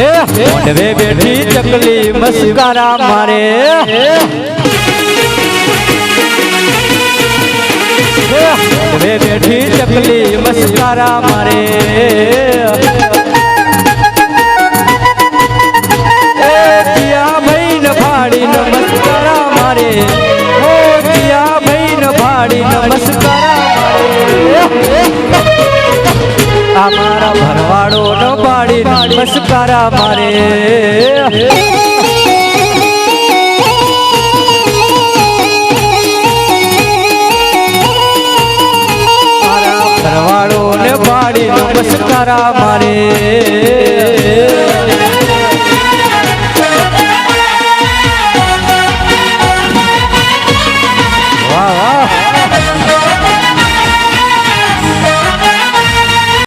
મોઢવે બેઠી ચકલી મસ્કારા મારે. મોઢવે બેઠી ચકલી મસ્કારા મારે. ફાડી નમસ્કારા મારે. ઓ પિયા ભાઈ ન ફાડી નમસ્કારા મારે મારા માણો નો પાડી નમસ્કારા મારે. તારા મારે. વાહ વાહ.